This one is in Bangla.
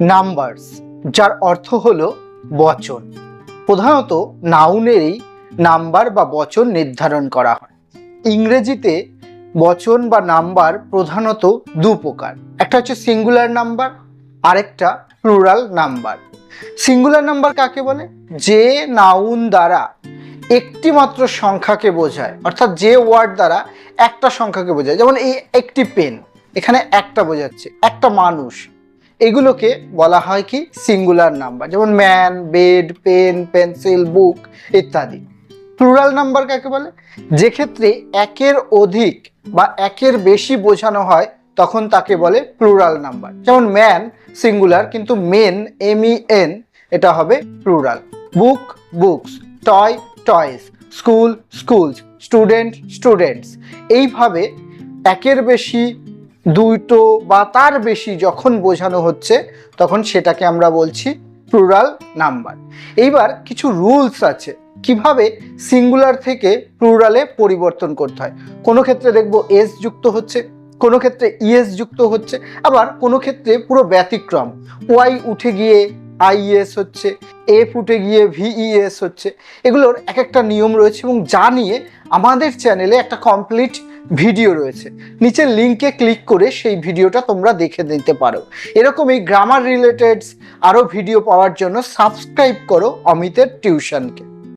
নাম্বারস, যার অর্থ হলো বচন। প্রধানত নাউনেরই নাম্বার বা বচন নির্ধারণ করা হয়। ইংরেজিতে বচন বা নাম্বার প্রধানত দু প্রকার। একটা হচ্ছে সিঙ্গুলার নাম্বার, আরেকটা প্লুরাল নাম্বার। সিঙ্গুলার নাম্বার কাকে বলে? যে নাউন দ্বারা একটি মাত্র সংখ্যাকে বোঝায়। অর্থাৎ যে ওয়ার্ড দ্বারা একটা সংখ্যাকে বোঝায়। যেমন এই একটি পেন, এখানে একটা বোঝাচ্ছে, একটা মানুষ। এগুলোকে বলা হয় কি? সিঙ্গুলার নাম্বার যেমন man bed pen pencil book ইত্যাদি। প্লুরাল নাম্বার কাকে বলে? যে ক্ষেত্রে একের অধিক বা একের বেশি বোঝানো হয়, তখন তাকে বলে প্লুরাল নাম্বার যেমন ম্যান সিঙ্গুলার কিন্তু মেন এম ই এন এটা হবে plural book books toy toys school schools student students এইভাবে একের বেশি দুটো বা তার বেশি যখন বোঝানো হচ্ছে, তখন সেটাকে আমরা বলছি প্লুরাল নাম্বার এইবার কিছু রুলস আছে, কীভাবে সিঙ্গুলার থেকে প্লুরালে পরিবর্তন করতে হয়। কোনো ক্ষেত্রে দেখব এস যুক্ত হচ্ছে, কোনো ক্ষেত্রে ইএস যুক্ত হচ্ছে, আবার কোনো ক্ষেত্রে পুরো ব্যতিক্রম। ওয়াই উঠে গিয়ে আইএস হচ্ছে এফ উঠে গিয়ে ভিইএস হচ্ছে, এগুলোর এক একটা নিয়ম রয়েছে এবং যা নিয়ে আমাদের চ্যানেলে একটা কমপ্লিট ভিডিও রয়েছে। নিচের লিঙ্কে ক্লিক করে সেই ভিডিওটা তোমরা দেখে নিতে পারো। এরকমই গ্রামার রিলেটেড আরও ভিডিও পাওয়ার জন্য সাবস্ক্রাইব করো অমিতের টিউশনকে